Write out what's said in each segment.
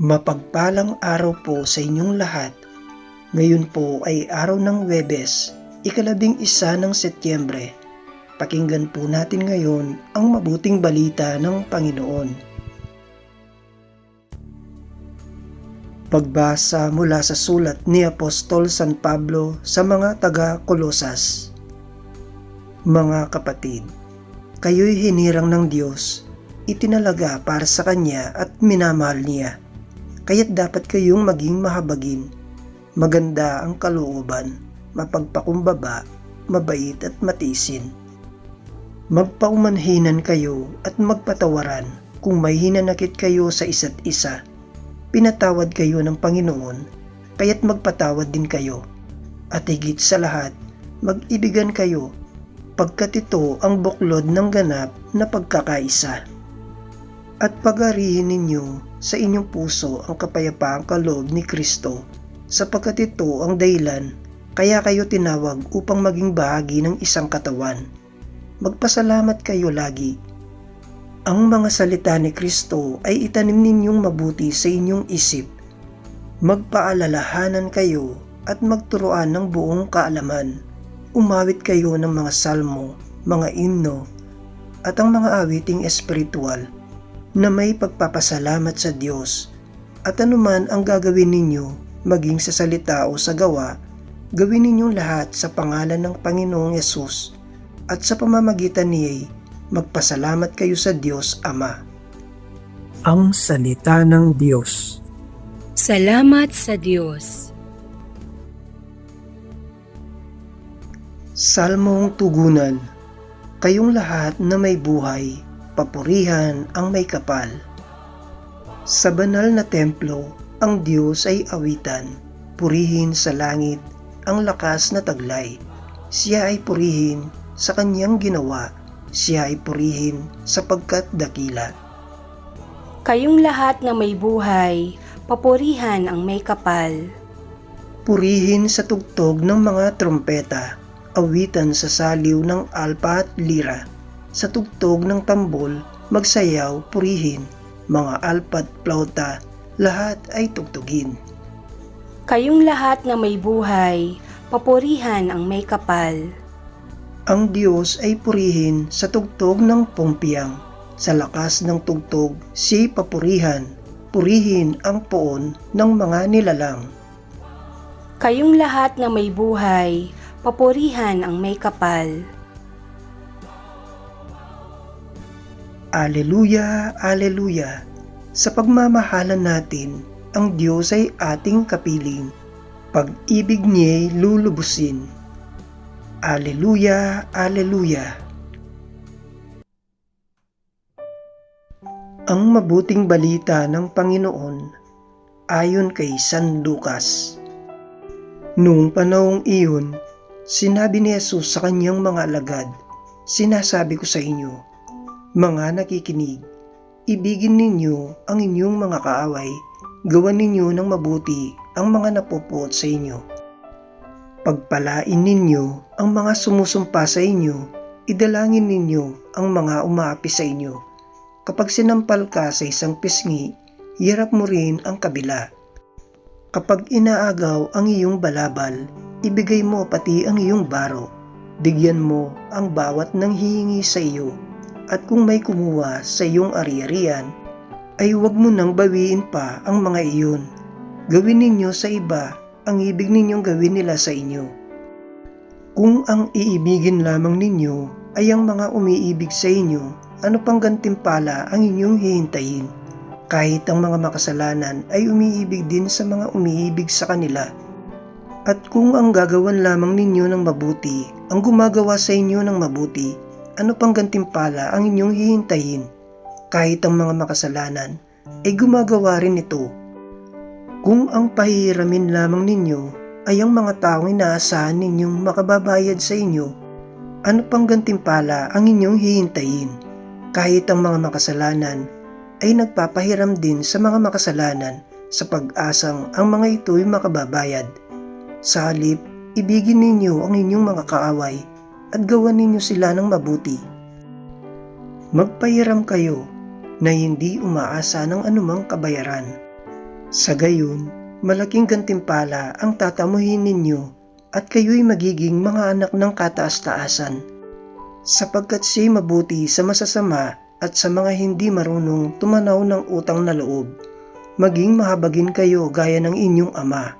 Mapagpalang araw po sa inyong lahat. Ngayon po ay araw ng Webes, ikalabing isa ng Setyembre. Pakinggan po natin ngayon ang mabuting balita ng Panginoon. Pagbasa mula sa sulat ni Apostol San Pablo sa mga taga-Kolosas. Mga kapatid, kayo'y hinirang ng Diyos, itinalaga para sa Kanya at minamahal niya. Kaya't dapat kayong maging mahabagin, maganda ang kalooban, mapagpakumbaba, mabait at matisin. Magpaumanhinan kayo at magpatawaran kung may hinanakit kayo sa isa't isa. Pinatawad kayo ng Panginoon, kaya't magpatawad din kayo. At higit sa lahat, mag-ibigan kayo, pagkat ito ang buklod ng ganap na pagkakaisa. At pagarihin ninyo sa inyong puso ang kapayapaang kaloob ni Kristo, sapagkat ito ang dahilan kaya kayo tinawag upang maging bahagi ng isang katawan. Magpasalamat kayo lagi ang mga salita ni Kristo ay itanim ninyong mabuti sa inyong isip. Magpaalalahanan kayo at magturuan ng buong kaalaman. Umawit kayo ng mga salmo, mga imno, at ang mga awiting espiritual na may pagpapasalamat sa Diyos. At anuman ang gagawin ninyo, maging sa salita o sa gawa, gawin ninyong lahat sa pangalan ng Panginoong Yesus at sa pamamagitan niya'y magpasalamat kayo sa Diyos Ama. Ang Salita ng Diyos Salamat sa Diyos. Salmong Tugunan Kayong lahat na may buhay, papurihan ang may kapal. Sa banal na templo, ang Diyos ay awitan, purihin sa langit ang lakas na taglay. Siya ay purihin sa kanyang ginawa siya ay purihin sapagkat dakila. Kayong lahat na may buhay, papurihan ang may kapal. Purihin sa tugtog ng mga trompeta, awitan sa saliw ng alpa at lira. Sa tugtog ng tambol, magsayaw, purihin, mga alpa at plauta, lahat ay tugtugin. Kayong lahat na may buhay, papurihan ang may kapal. Ang Diyos ay purihin sa tugtog ng pumpiyang. Sa lakas ng tugtog, siya'y papurihan. Purihin ang poon ng mga nilalang. Kayong lahat na may buhay, papurihan ang may kapal. Aleluya, Aleluya! Sa pagmamahalan natin, ang Diyos ay ating kapiling. Pag-ibig niya'y lulubusin. Aleluya, Aleluya! Ang mabuting balita ng Panginoon ayon kay San Lucas. Noong panahong iyon, sinabi ni Jesus sa kanyang mga alagad, Sinasabi ko sa inyo, mga nakikinig, ibigin ninyo ang inyong mga kaaway, gawan ninyo ng mabuti ang mga napupot sa inyo. Pagpalain ninyo ang mga sumusumpa sa inyo, idalangin ninyo ang mga umaapi sa inyo. Kapag sinampal ka sa isang pisngi, hirap mo rin ang kabila. Kapag inaagaw ang iyong balabal, ibigay mo pati ang iyong baro. Bigyan mo ang bawat nang hihingi sa iyo. At kung may kumuha sa iyong ari-arian, ay huwag mo nang bawiin pa ang mga iyon. Gawin ninyo sa iba ang ibig ninyong gawin nila sa inyo. Kung ang iibigin lamang ninyo ay ang mga umiibig sa inyo, ano pang gantimpala ang inyong hihintayin? Kahit ang mga makasalanan ay umiibig din sa mga umiibig sa kanila. At kung ang gagawan lamang ninyo ng mabuti, ang gumagawa sa inyo ng mabuti, ano pang gantimpala ang inyong hihintayin? Kahit ang mga makasalanan ay gumagawa rin ito kung ang pahihiramin lamang ninyo ay ang mga taong inaasahan ninyong makababayad sa inyo, ano pang gantimpala ang inyong hihintayin? Kahit ang mga makasalanan ay nagpapahiram din sa mga makasalanan sa pag-asang ang mga ito'y makababayad. Sa halip, ibigin ninyo ang inyong mga kaaway at gawan ninyo sila ng mabuti. Magpahiram kayo na hindi umaasa ng anumang kabayaran Sa gayon, malaking gantimpala ang tatamuhin ninyo at kayo'y magiging mga anak ng kataas-taasan. Sapagkat siya'y mabuti sa masasama at sa mga hindi marunong tumanaw ng utang na loob. Maging mahabagin kayo gaya ng inyong ama.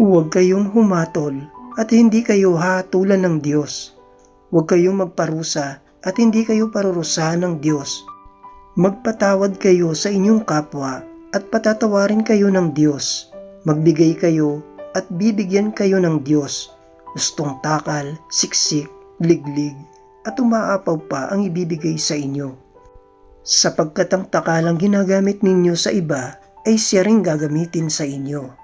Huwag kayong humatol at hindi kayo hatulan ng Diyos. Huwag kayong magparusa at hindi kayo parurusahan ng Diyos. Magpatawad kayo sa inyong kapwa at patatawarin kayo ng Diyos. Magbigay kayo at bibigyan kayo ng Diyos. Gustong takal, siksik, liglig, at umaapaw pa ang ibibigay sa inyo. Sapagkat ang takalang ginagamit ninyo sa iba ay siya ring gagamitin sa inyo.